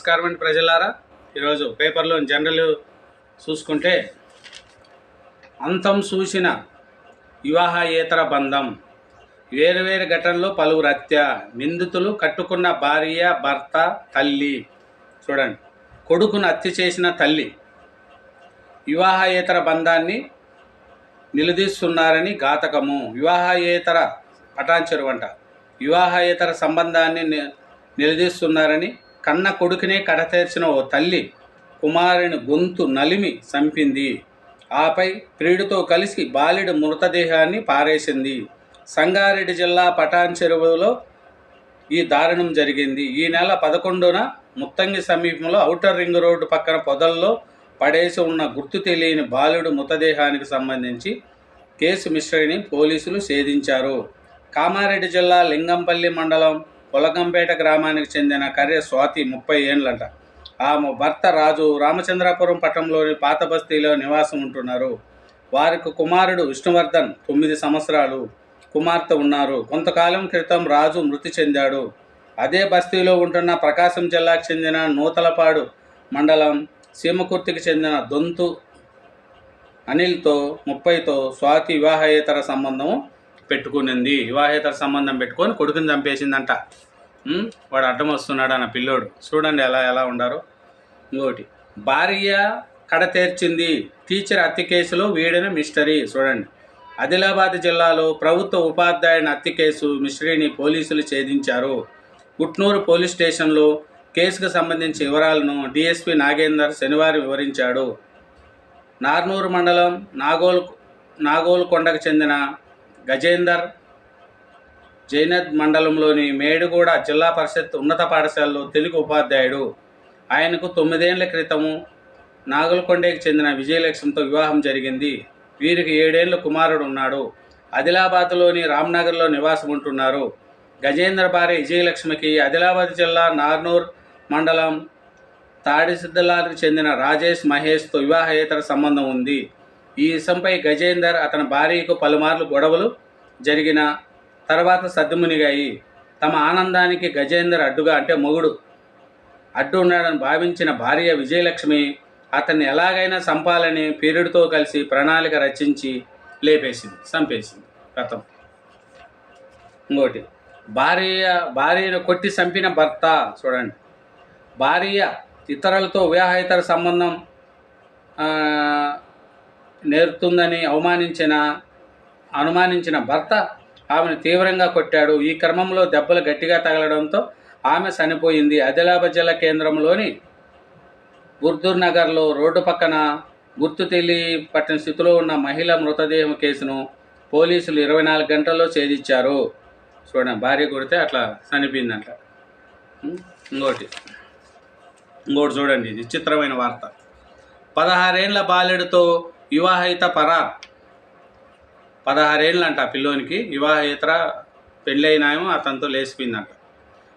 నమస్కారం అండి ప్రజలారా. ఈరోజు పేపర్లో జనరల్ చూసుకుంటే అంతం చూసిన వివాహయేతర బంధం వేరువేరు ఘటనలో పలువురు హత్య నిందితులు కట్టుకున్న భార్య భర్త తల్లి చూడండి కొడుకును హత్య చేసిన తల్లి వివాహేతర బంధాన్ని నిలదీస్తున్నారని ఘాతకము. వివాహేతర పటాన్చెరు అంట. వివాహేతర సంబంధాన్ని ని- నిలదీస్తున్నారని కన్న కొడుకునే కడతేర్చిన ఓ తల్లి కుమారుని గొంతు నలిమి చంపింది. ఆపై ప్రియుడితో కలిసి బాలుడి మృతదేహాన్ని పారేసింది. సంగారెడ్డి జిల్లా పటాన్ చెరువులో ఈ దారుణం జరిగింది. ఈ నెల పదకొండున ముత్తంగి సమీపంలో ఔటర్ రింగ్ రోడ్డు పక్కన పొదల్లో పడేసి ఉన్న గుర్తు తెలియని బాలుడు మృతదేహానికి సంబంధించి కేసు మిశ్రని పోలీసులు ఛేదించారు. కామారెడ్డి జిల్లా లింగంపల్లి మండలం పొలకంపేట గ్రామానికి చెందిన కర్రె స్వాతి ముప్పై ఏండ్లంట ఆమె భర్త రాజు రామచంద్రాపురం పట్టణంలోని పాత బస్తీలో నివాసం ఉంటున్నారు. వారికి కుమారుడు విష్ణువర్ధన్ తొమ్మిది సంవత్సరాలు కుమార్తె ఉన్నారు. కొంతకాలం క్రితం రాజు మృతి చెందాడు. అదే బస్తీలో ఉంటున్న ప్రకాశం జిల్లాకు చెందిన నూతలపాడు మండలం సీమకుర్తికి చెందిన దొంతు అనిల్తో ముప్పైతో స్వాతి వివాహేతర సంబంధం పెట్టుకునింది. వివాహేతర సంబంధం పెట్టుకొని కొడుకుని చంపేసిందంట. వాడు అడ్డం వస్తున్నాడు అన్న పిల్లోడు. చూడండి ఎలా ఎలా ఉండారు. ఇంకోటి భార్య కడ తీర్చింది. టీచర్ హత్య కేసులో వీడిన మిస్టరీ. చూడండి ఆదిలాబాద్ జిల్లాలో ప్రభుత్వ ఉపాధ్యాయుని హత్య కేసు మిస్టరీని పోలీసులు ఛేదించారు. గుట్నూరు పోలీస్ స్టేషన్లో కేసుకు సంబంధించిన వివరాలను డిఎస్పి నాగేందర్ శనివారం వివరించాడు. నార్నూరు మండలం నాగోల్ నాగోల్కొండకు చెందిన గజేందర్ జైనద్ మండలంలోని మేడుగూడ జిల్లా పరిషత్ ఉన్నత పాఠశాలలో తెలుగు ఉపాధ్యాయుడు. ఆయనకు తొమ్మిదేళ్ళ క్రితము నాగల్కొండకి చెందిన విజయలక్ష్మితో వివాహం జరిగింది. వీరికి ఏడేళ్ళ కుమారుడు ఉన్నాడు. ఆదిలాబాద్లోని రామ్నగర్లో నివాసం ఉంటున్నారు గజేంద్ర భార్య విజయలక్ష్మికి ఆదిలాబాద్ జిల్లా నార్నూర్ మండలం తాడిసిద్దలానికి చెందిన రాజేష్ మహేష్తో వివాహేతర సంబంధం ఉంది. ఈ విషయంపై గజేందర్ అతని భార్యకు పలుమార్లు గొడవలు జరిగిన తర్వాత సద్దుమునిగాయి. తమ ఆనందానికి గజేందర్ అడ్డుగా అంటే మొగుడు అడ్డు ఉన్నాడని భావించిన భార్య విజయలక్ష్మి అతన్ని ఎలాగైనా చంపాలని పీరుడితో కలిసి ప్రణాళిక రచించి లేపేసింది చంపేసింది కథం ఇంకోటి భార్య భార్యను కొట్టి చంపిన భర్త చూడండి. భార్య ఇతరులతో వివాహేతర సంబంధం నేర్తుందని అవమానించిన అనుమానించిన భర్త ఆమెను తీవ్రంగా కొట్టాడు. ఈ క్రమంలో దెబ్బలు గట్టిగా తగలడంతో ఆమె చనిపోయింది. ఆదిలాబాద్ జిల్లా కేంద్రంలోని గుర్దూర్ నగర్లో రోడ్డు పక్కన గుర్తు తెలియపట్టిన స్థితిలో ఉన్న మహిళ మృతదేహం కేసును పోలీసులు ఇరవై నాలుగు గంటల్లో ఛేదించారు. చూడండి భార్య కొడితే అట్లా చనిపోయిందంట. అట్లా ఇంకోటి. ఇంకోటి చూడండి ఇది వార్త. పదహారేండ్ల బాలుడితో వివాహిత పరార్ పదహారేళ్ళంట ఆ పిల్లోనికి. వివాహేతర పెళ్ళైనాయో అతనితో లేచిపోయిందంట.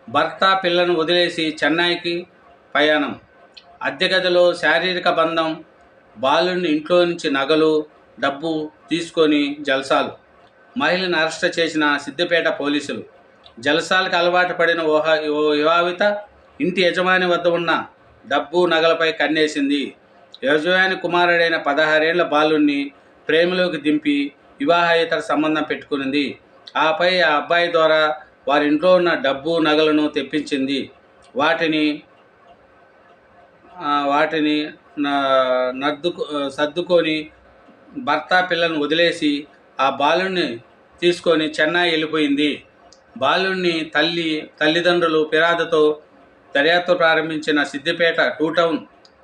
భర్త పిల్లను వదిలేసి చెన్నైకి ప్రయాణం. అద్దె గదిలో శారీరక బంధం బాలుని ఇంట్లో నుంచి నగలు డబ్బు తీసుకొని జల్సాలు. మహిళను అరెస్ట్ చేసిన సిద్దిపేట పోలీసులు. జలసాలకు అలవాటు పడిన ఓహ ఓ వివాహిత ఇంటి యజమాని వద్ద ఉన్న డబ్బు నగలపై కన్నేసింది. యజమాని కుమారుడైన పదహారేళ్ళ బాలుణ్ణి ప్రేమలోకి దింపి వివాహేతర సంబంధం పెట్టుకునింది. ఆపై ఆ అబ్బాయి ద్వారా వారి ఇంట్లో ఉన్న డబ్బు నగలను తెప్పించింది. వాటిని వాటిని నద్దుకు సర్దుకొని భర్త పిల్లలను వదిలేసి ఆ బాలుణ్ణి తీసుకొని చెన్నై వెళ్ళిపోయింది. బాలుణ్ణి తల్లి తల్లిదండ్రులు ఫిర్యాదుతో దర్యాప్తు ప్రారంభించిన సిద్దిపేట టూ టౌన్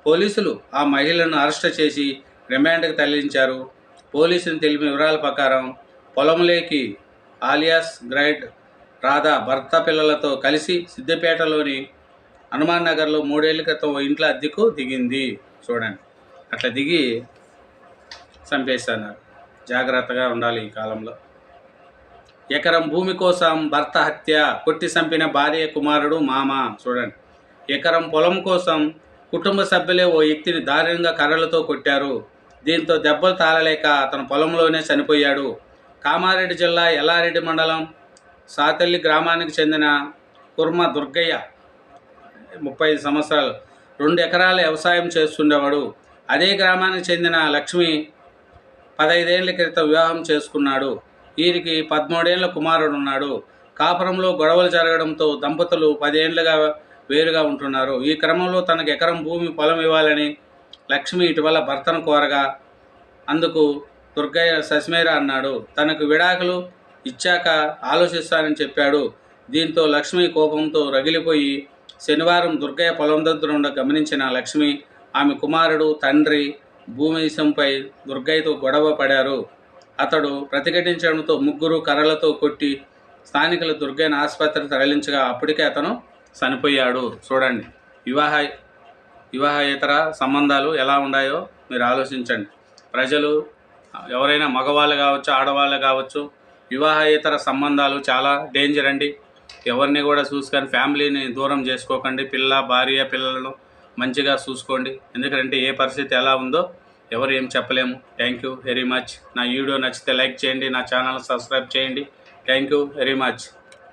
పోలీసులు ఆ మహిళను అరెస్ట్ చేసి రిమాండ్కి తరలించారు. పోలీసులు తెలిపిన వివరాల ప్రకారం పొలంలోకి ఆలియాస్ గ్రైడ్ రాధా భర్త పిల్లలతో కలిసి సిద్దిపేటలోని హనుమాన్ నగర్లో మూడేళ్ళ క్రితం ఓ ఇంట్లో అద్దెకు దిగింది. చూడండి. అట్లా దిగి చంపేస్తున్నారు జాగ్రత్తగా ఉండాలి ఈ కాలంలో. ఎకరం భూమి కోసం భర్త హత్య కొట్టి చంపిన భార్య కుమారుడు మామ. చూడండి. ఎకరం పొలం కోసం కుటుంబ సభ్యులే ఓ వ్యక్తిని దారుణంగా కర్రలతో కొట్టారు. దీంతో దెబ్బలు తాళలేక అతను పొలంలోనే చనిపోయాడు. కామారెడ్డి జిల్లా ఎల్లారెడ్డి మండలం సాతల్లి గ్రామానికి చెందిన కుర్మ దుర్గయ్య ముప్పై ఐదు సంవత్సరాలు రెండు ఎకరాల వ్యవసాయం చేస్తుండేవాడు. అదే గ్రామానికి చెందిన లక్ష్మి పదైదేళ్ళ క్రితం వివాహం చేసుకున్నాడు. వీరికి పదమూడేళ్ళ కుమారుడు ఉన్నాడు కాపురంలో గొడవలు జరగడంతో దంపతులు పదేళ్ళుగా వేరుగా ఉంటున్నారు. ఈ క్రమంలో తనకు ఎకరం భూమి పొలం ఇవ్వాలని లక్ష్మి ఇటీవల భర్తను కోరగా అందుకు దుర్గయ్య సస్మేర అన్నాడు. తనకు విడాకులు ఇచ్చాక ఆలోచిస్తానని చెప్పాడు. దీంతో లక్ష్మి కోపంతో రగిలిపోయి శనివారం దుర్గయ్య పొలం దగ్గర ఉండ గమనించిన లక్ష్మి ఆమె కుమారుడు తండ్రి భూమి విషయంపై దుర్గయ్యతో గొడవ పడారు. అతడు ప్రతిఘటించడంతో ముగ్గురు కర్రలతో కొట్టి స్థానికులు దుర్గయ్యను ఆసుపత్రికి తరలించగా అప్పటికే అతను చనిపోయాడు. చూడండి. వివాహ వివాహేతర సంబంధాలు ఎలా ఉన్నాయో మీరు ఆలోచించండి. ప్రజలు ఎవరైనా మగవాళ్ళు కావచ్చు ఆడవాళ్ళు కావచ్చు వివాహేతర సంబంధాలు చాలా డేంజర్ అండి. ఎవరిని కూడా చూసుకొని ఫ్యామిలీని దూరం చేసుకోకండి. పిల్ల భార్య పిల్లలను మంచిగా చూసుకోండి. ఎందుకంటే ఏ పరిస్థితి ఎలా ఉందో ఎవరు ఏం చెప్పలేము. థ్యాంక్ యూ వెరీ మచ్ నా వీడియో నచ్చితే లైక్ చేయండి. నా ఛానల్ సబ్స్క్రైబ్ చేయండి. Thank you very much